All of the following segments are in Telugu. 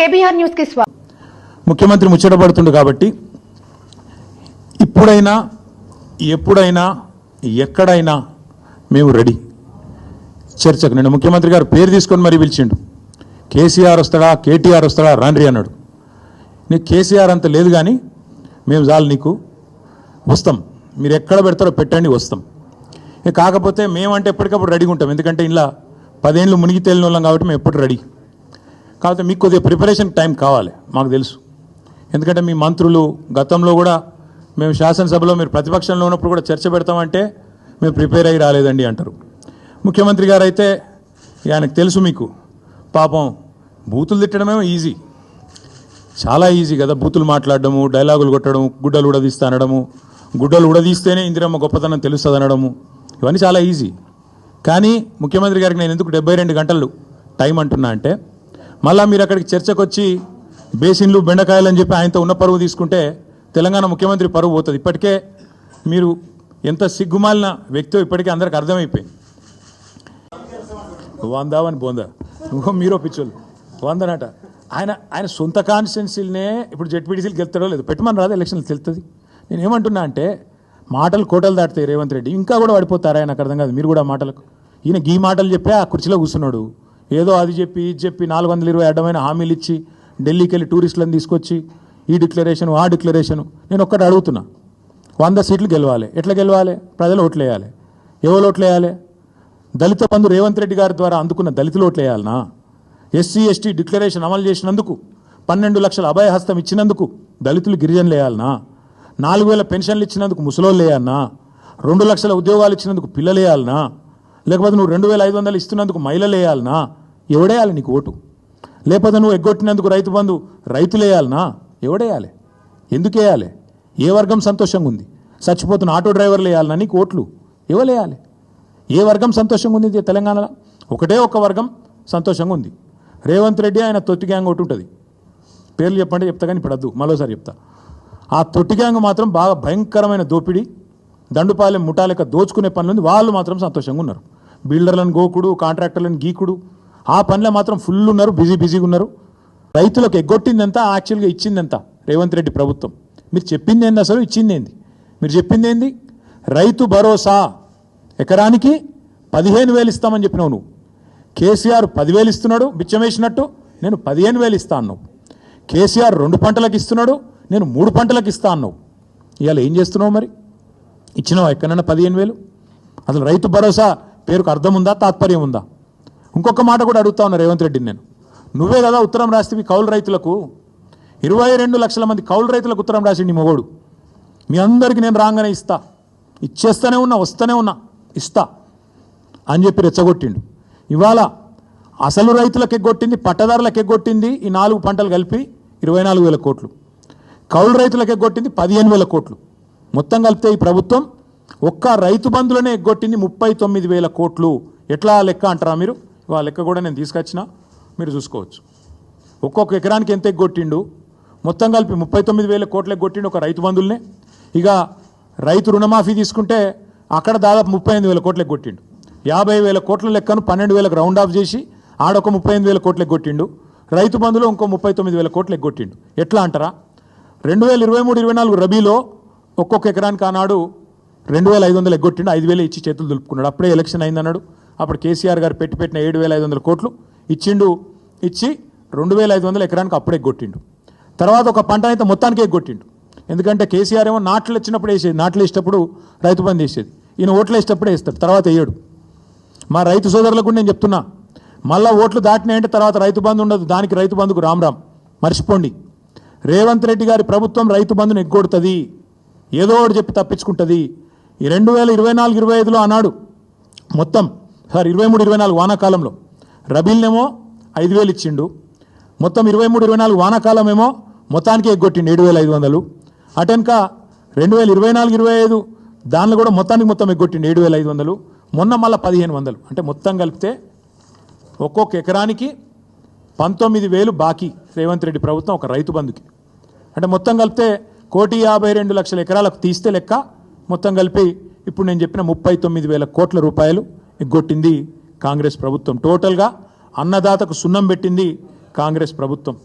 కేబీఆర్ న్యూస్కి స్వాగతం ముఖ్యమంత్రి ముచ్చటపడుతుండు కాబట్టి ఇప్పుడైనా ఎప్పుడైనా ఎక్కడైనా మేము రెడీ. చర్చకు నేను ముఖ్యమంత్రి గారు పేరు తీసుకొని మరీ పిలిచిండు. కేసీఆర్ వస్తాడా కేటీఆర్ వస్తాడా రాండ్రి అన్నాడు. నీకు కేసీఆర్ అంత లేదు కానీ మేము చాలు నీకు వస్తాం. మీరు ఎక్కడ పెడతారో పెట్టండి వస్తాం. కాకపోతే మేమంటే ఎప్పటికప్పుడు రెడీగా ఉంటాం. ఎందుకంటే ఇలా పదేళ్ళు మునిగి తేలిన వాళ్ళం కాబట్టి మేము ఎప్పుడు రెడీ. కాకపోతే మీకు కొద్దిగా ప్రిపరేషన్ టైం కావాలి మాకు తెలుసు. ఎందుకంటే మీ మంత్రులు గతంలో కూడా మేము శాసనసభలో మీరు ప్రతిపక్షంలో ఉన్నప్పుడు కూడా చర్చ పెడతామంటే మేము ప్రిపేర్ అయ్యి రాలేదండి అంటారు. ముఖ్యమంత్రి గారు అయితే ఆయనకు తెలుసు మీకు పాపం బూతులు తిట్టడమేమో ఈజీ చాలా ఈజీ కదా బూతులు మాట్లాడడము డైలాగులు కొట్టడం గుడ్డలు ఉడదీస్తా అనడము గుడ్డలు ఉడదీస్తేనే ఇందిరమ్మ గొప్పతనం తెలుస్తుంది అనడము ఇవన్నీ చాలా ఈజీ కానీ ముఖ్యమంత్రి గారికి నేను ఎందుకు డెబ్బై రెండు గంటలు టైం అంటున్నా అంటే మళ్ళా మీరు అక్కడికి చర్చకు వచ్చి బేసిన్లు బెండకాయలు అని చెప్పి ఆయనతో ఉన్న పరువు తీసుకుంటే తెలంగాణ ముఖ్యమంత్రి పరువు పోతుంది. ఇప్పటికే మీరు ఎంత సిగ్గుమాలిన వ్యక్తో ఇప్పటికే అందరికి అర్థమైపోయింది. వందావని బోందా? ఇంకో మీరో పిచ్చోళ్ళు. వందనట. ఆయన ఆయన సొంత కాన్స్టిట్యున్సీలనే ఇప్పుడు జెడ్పీటీసీలు గెలుతాడో లేదు పెట్టమని రాదు ఎలక్షన్లు తెలుస్తుంది నేను ఏమంటున్నా అంటే మాటలు కోటలు దాటుతాయి రేవంత్ రెడ్డి ఇంకా కూడా పడిపోతారా ఆయన అర్థం కాదు. మీరు కూడా మాటలకు. ఈయన గీ మాటలు చెప్పి ఆ కుర్చీలో కూర్చున్నాడు. ఏదో అది చెప్పి ఇది చెప్పి నాలుగు వందల ఇరవై అడ్డమైన హామీలు ఇచ్చి ఢిల్లీకి వెళ్ళి టూరిస్టులను తీసుకొచ్చి ఈ డిక్లరేషన్ ఆ డిక్లరేషను నేను ఒక్కటి అడుగుతున్నా. వంద సీట్లు గెలవాలి. ఎట్లా గెలవాలి? ప్రజలు ఓట్లేయాలి. ఎవరు ఓట్లేయాలి? దళిత బంధు రేవంత్ రెడ్డి గారి ద్వారా అందుకున్న దళితులు ఓట్లేయాలనా? ఎస్సీ ఎస్టీ డిక్లరేషన్ అమలు చేసినందుకు పన్నెండు లక్షల అభయహస్తం ఇచ్చినందుకు దళితులు గిరిజనులు వేయాలనా నాలుగు వేల పెన్షన్లు ఇచ్చినందుకు ముసలోళ్ళు వేయాలనా రెండు లక్షల ఉద్యోగాలు ఇచ్చినందుకు పిల్లలు వేయాలనా లేకపోతే నువ్వు రెండు వేల ఐదు వందలు ఇస్తున్నందుకు మహిళలు వేయాలనా ఎవడేయాలి నీకు ఓటు? లేకపోతే నువ్వు ఎగ్గొట్టినందుకు రైతు బంధు రైతులేయాలనా ఎవడేయాలి? ఎందుకు వేయాలి? ఏ వర్గం సంతోషంగా ఉంది? చచ్చిపోతున్న ఆటో డ్రైవర్లు వేయాలన్నా నీకు ఓట్లు? ఇవ్వలేయాలి ఏ వర్గం సంతోషంగా ఉంది తెలంగాణలో? ఒకటే ఒక వర్గం సంతోషంగా ఉంది. రేవంత్ రెడ్డి ఆయన తొట్టి గ్యాంగ్ ఒకటి ఉంటుంది. పేర్లు చెప్పండి చెప్తా కానీ ఇప్పుడు వద్దు. మరోసారి చెప్తా. ఆ తొట్టి గ్యాంగ్ మాత్రం బాగా భయంకరమైన దోపిడీ దండుపాలెం ముఠాలెక్క దోచుకునే పనులు ఉంది. వాళ్ళు మాత్రం సంతోషంగా ఉన్నారు. బిల్డర్లను గోకుడు కాంట్రాక్టర్లను గీకుడు ఆ పనిలో మాత్రం ఫుల్ ఉన్నారు బిజీ బిజీగా ఉన్నారు. రైతులకు ఎగ్గొట్టిందంతా యాక్చువల్గా ఇచ్చిందంతా రేవంత్ రెడ్డి ప్రభుత్వం. మీరు చెప్పింది ఏంది అసలు? ఇచ్చింది ఏంది? మీరు చెప్పింది ఏంది? రైతు భరోసా ఎకరానికి పదిహేను వేలు ఇస్తామని చెప్పినావు నువ్వు. కేసీఆర్ పదివేలు ఇస్తున్నాడు బిచ్చమేసినట్టు నేను పదిహేను వేలు ఇస్తా అన్నావు. కేసీఆర్ రెండు పంటలకు ఇస్తున్నాడు నేను మూడు పంటలకు ఇస్తా అన్నావు. ఇవాళ ఏం చేస్తున్నావు మరి? ఇచ్చినావు ఎక్కడైనా పదిహేను వేలు? అసలు రైతు భరోసా పేరుకు అర్థం ఉందా తాత్పర్యం ఉందా? ఇంకొక మాట కూడా అడుగుతా ఉన్నా రేవంత్ రెడ్డిని నేను. నువ్వే కదా ఉత్తరం రాస్తే కౌలు రైతులకు ఇరవై రెండు లక్షల మంది కౌలు రైతులకు ఉత్తరం రాసిండు మొగోడు. మీ అందరికీ నేను రాగానే ఇస్తా. ఇచ్చేస్తూనే ఉన్నా వస్తూనే ఉన్నా ఇస్తా అని చెప్పి రెచ్చగొట్టిండు. ఇవాళ అసలు రైతులకు ఎగ్గొట్టింది పట్టదారులకు ఎగ్గొట్టింది ఈ నాలుగు పంటలు కలిపి ఇరవై నాలుగు వేల కోట్లు. కౌలు రైతులకు ఎగ్గొట్టింది పదిహేను వేల కోట్లు. మొత్తం కలిపితే ఈ ప్రభుత్వం ఒక్క రైతు బంధులనే ఎగ్గొట్టింది ముప్పై తొమ్మిది వేల కోట్లు. ఎట్లా లెక్క అంటారా మీరు? ఆ లెక్క కూడా నేను తీసుకొచ్చిన మీరు చూసుకోవచ్చు. ఒక్కొక్క ఎకరానికి ఎంత ఎగ్గొట్టిండు? మొత్తం కలిపి ముప్పై తొమ్మిది వేల కోట్లకు కొట్టిండు ఒక రైతు బంధుల్నే ఇక రైతు రుణమాఫీ తీసుకుంటే అక్కడ దాదాపు ముప్పై ఎనిమిది వేల కోట్లకు కొట్టిండు యాభై వేల కోట్ల లెక్కను పన్నెండు వేలకు రౌండ్ ఆఫ్ చేసి ఆడొక ముప్పై ఎనిమిది వేల కోట్లకు కొట్టిండు రైతు బంధులో ఇంకో ముప్పై తొమ్మిది వేల కోట్లకు కొట్టిండు ఎట్లా అంటారా? రెండు వేల ఇరవై మూడు ఇరవై నాలుగు రబీలో ఒక్కొక్క ఎకరానికి ఆనాడు రెండు వేల ఐదు వందలు ఎగ్గొట్టిండు. ఐదు వేలు ఇచ్చి చేతులు దులుపుకున్నాడు. అప్పుడే ఎలక్షన్ అయిందన్నాడు. అప్పుడు కేసీఆర్ గారు పెట్టి పెట్టిన ఏడు వేల ఐదు వందల కోట్లు ఇచ్చిండు. ఇచ్చి రెండు వేల ఐదు వందలు ఎకరానికి అప్పుడే కొట్టిండు. తర్వాత ఒక పంట అయితే మొత్తానికి ఎగ్గొట్టిండు ఎందుకంటే కేసీఆర్ ఏమో నాట్లు వచ్చినప్పుడు వేసేది నాట్లు వేసేటప్పుడు రైతు బంధు వేసేది ఈయన ఓట్లు వేసేటప్పుడు వేస్తాడు తర్వాత వేయడు. మా రైతు సోదరులకు నేను చెప్తున్నా మళ్ళా ఓట్లు దాటినాయంటే తర్వాత రైతు బంధు ఉండదు దానికి రైతు బంధుకు రామ్ రామ్. మర్చిపోండి. రేవంత్ రెడ్డి గారి ప్రభుత్వం రైతు బంధును ఎగ్గొడుతుంది. ఏదో ఒకటి చెప్పి తప్పించుకుంటుంది. ఈ రెండు వేల ఇరవై నాలుగు ఇరవై ఐదులో అన్నాడు మొత్తం సార్ ఇరవై మూడు ఇరవై నాలుగు వానాకాలంలో. రబీల్నేమో ఐదు వేలు ఇచ్చిండు. మొత్తం ఇరవై మూడు ఇరవై నాలుగు వానాకాలం ఏమో మొత్తానికి ఎగ్గొట్టిండు ఏడు వేల ఐదు వందలు. అటెన్క రెండు వేల ఇరవై నాలుగు ఇరవై ఐదు దానిలో కూడా మొత్తానికి మొత్తం ఎగ్గొట్టిండు ఏడు వేల ఐదు వందలు. మొన్న మళ్ళీ పదిహేను వందలు. అంటే మొత్తం కలిపితే ఒక్కొక్క ఎకరానికి పంతొమ్మిది వేలు బాకీ రేవంత్ రెడ్డి ప్రభుత్వం ఒక రైతు బంధుకి. అంటే మొత్తం కలిపితే కోటి యాభై రెండు లక్షల ఎకరాలకు తీస్తే లెక్క మొత్తం కలిపి ఇప్పుడు నేను చెప్పిన ముప్పై తొమ్మిది వేల కోట్ల రూపాయలు ఎగ్గొట్టింది కాంగ్రెస్ ప్రభుత్వం. టోటల్గా అన్నదాతకు సున్నం పెట్టింది కాంగ్రెస్ ప్రభుత్వం.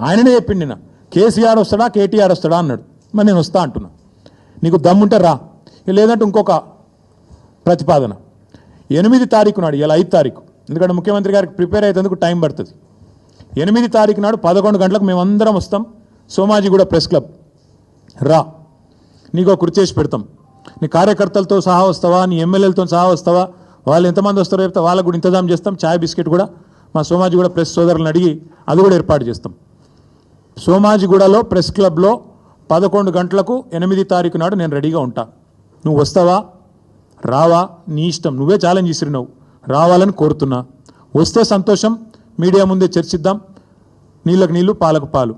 ఆయననే చెప్పింది నిన్న కేసీఆర్ వస్తాడా కేటీఆర్ వస్తాడా అన్నాడు. మరి నేను వస్తా అంటున్నా. నీకు దమ్ముంటే రా. లేదంటే ఇంకొక ప్రతిపాదన. ఎనిమిది తారీఖు నాడు ఇలా ఐదు తారీఖు. ఎందుకంటే ముఖ్యమంత్రి గారికి ప్రిపేర్ అయ్యేందుకు టైం పడుతుంది. ఎనిమిది తారీఖు నాడు పదకొండు గంటలకు మేమందరం వస్తాం. Somajiguda press club. రా. నీకు ఒక చేసి పెడతాం. నీ కార్యకర్తలతో సహా వస్తావా? నీ ఎమ్మెల్యేలతో సహా వస్తావా? వాళ్ళు ఎంతమంది వస్తారో చెప్తే వాళ్ళకు కూడా ఇంతజాం చేస్తాం చాయ్ బిస్కెట్ కూడా. మా సోమాజిగూడ ప్రెస్ సోదరులను అడిగి అది కూడా ఏర్పాటు చేస్తాం. సోమాజిగూడలో ప్రెస్ క్లబ్లో పదకొండు గంటలకు ఎనిమిది తారీఖు నాడు నేను రెడీగా ఉంటా. నువ్వు వస్తావా? రావా? నీ ఇష్టం. నువ్వే ఛాలెంజ్ ఇసిరినావు రావాలని కోరుతున్నా. వస్తే సంతోషం మీడియా ముందే చర్చిద్దాం. నీళ్ళకు నీళ్ళు పాలకు పాలు.